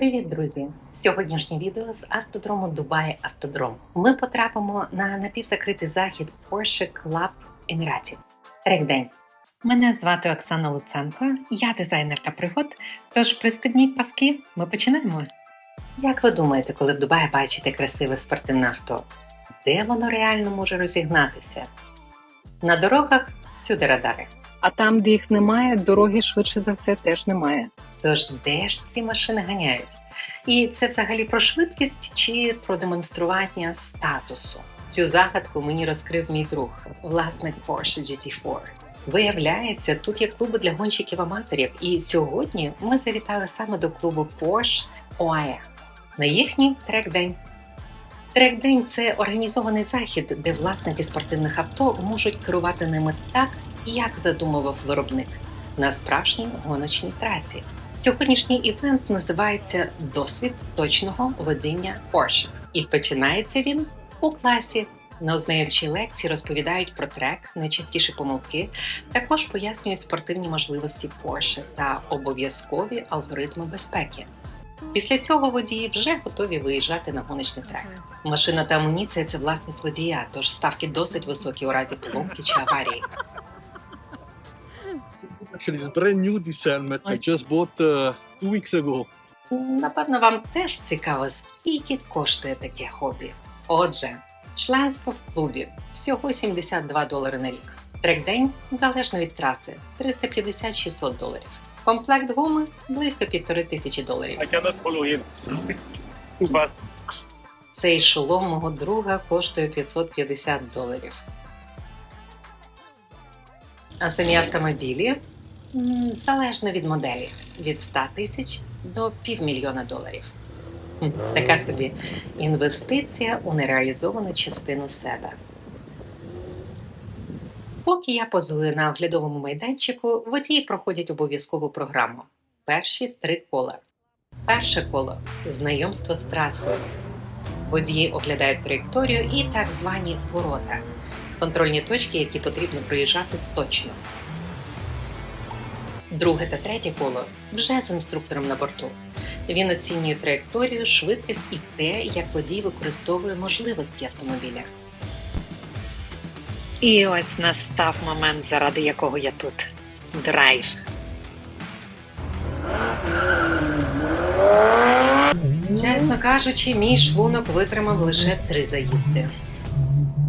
Привіт, друзі! Сьогоднішнє відео з автодрому Дубай Автодром. Ми потрапимо на напівзакритий захід Porsche Club Еміратів. Трек-день. Мене звати Оксана Луценко, я дизайнерка пригод. Тож пристебніть паски, ми починаємо. Як ви думаєте, коли в Дубаї бачите красиве спортивне авто? Де воно реально може розігнатися? На дорогах всюди радари. А там, де їх немає, дороги швидше за все теж немає. Тож де ж ці машини ганяють? І це взагалі про швидкість чи про демонстрування статусу? Цю загадку мені розкрив мій друг, власник Porsche GT4. Виявляється, тут є клуби для гонщиків-аматорів, і сьогодні ми завітали саме до клубу Porsche OAE на їхній трек-день. Трек-день це організований захід, де власники спортивних авто можуть керувати ними так, як задумував виробник на справжній гоночній трасі. Сьогоднішній івент називається Досвід точного водіння Porsche. І починається він у класі. На ознайомчій лекції розповідають про трек, найчастіші помилки, також пояснюють спортивні можливості Porsche та обов'язкові алгоритми безпеки. Після цього водії вже готові виїжджати на гоночний трек. Машина та амуніція це власність водія, тож ставки досить високі у разі поломки чи аварії. Actually, it's brand new this helmet. I just bought uh, two weeks ago. Напевно, вам теж цікаво, скільки коштує таке хобі. Отже, членство в клубі всього 72 долари на рік. Трек-день залежно від траси 350-600 доларів. Комплект гуми близько півтори тисячі доларів. I cannot follow him. It's too fast. Цей шолом мого друга коштує 550 доларів. А самі автомобілі залежно від моделі від 100 тисяч до півмільйона доларів. Така собі інвестиція у нереалізовану частину себе. Поки я позую на оглядовому майданчику, водії проходять обов'язкову програму. Перші три кола. Перше коло знайомство з трасою. Водії оглядають траєкторію і так звані ворота контрольні точки, які потрібно проїжджати точно. Друге та третє коло вже з інструктором на борту. Він оцінює траєкторію, швидкість і те, як водій використовує можливості автомобіля. І ось настав момент, заради якого я тут. Драйв. Чесно кажучи, мій шлунок витримав лише три заїзди.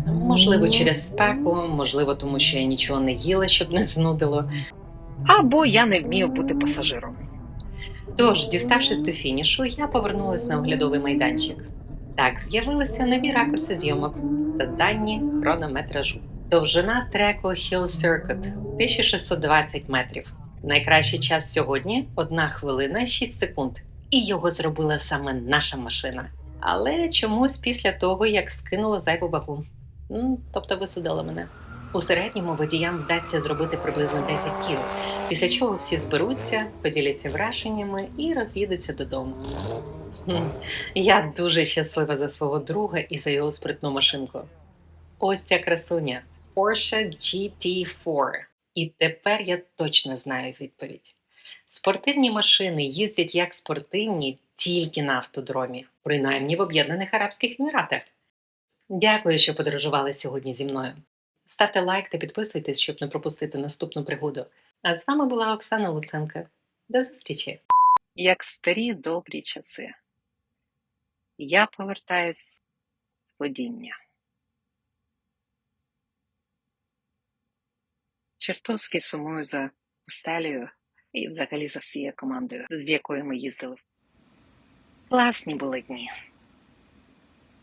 Можливо, через спеку, можливо, тому що я нічого не їла, щоб не знудило. Або я не вмію бути пасажиром. Тож, діставшись до фінішу, я повернулася на оглядовий майданчик. Так з'явилися нові ракурси зйомок та дані хронометражу. Довжина треку Hill Circuit 1620 метрів. Найкращий час сьогодні 1 хвилина 6 секунд. І його зробила саме наша машина. Але чомусь після того, як скинула зайву вагу. Тобто висудила мене. У середньому водіям вдасться зробити приблизно 10 кіл, після чого всі зберуться, поділяться враженнями і роз'їдуться додому. Я дуже щаслива за свого друга і за його спритну машинку. Ось ця красуня Porsche GT4. І тепер я точно знаю відповідь. Спортивні машини їздять як спортивні тільки на автодромі, принаймні в Об'єднаних Арабських Еміратах. Дякую, що подорожували сьогодні зі мною. Ставте лайк та підписуйтесь, щоб не пропустити наступну пригоду. А з вами була Оксана Луценко. До зустрічі! Як в старі добрі часи. Я повертаюсь з водіння. Чертовськи сумую за Остелією і взагалі за всією командою, з якою ми їздили. Класні були дні.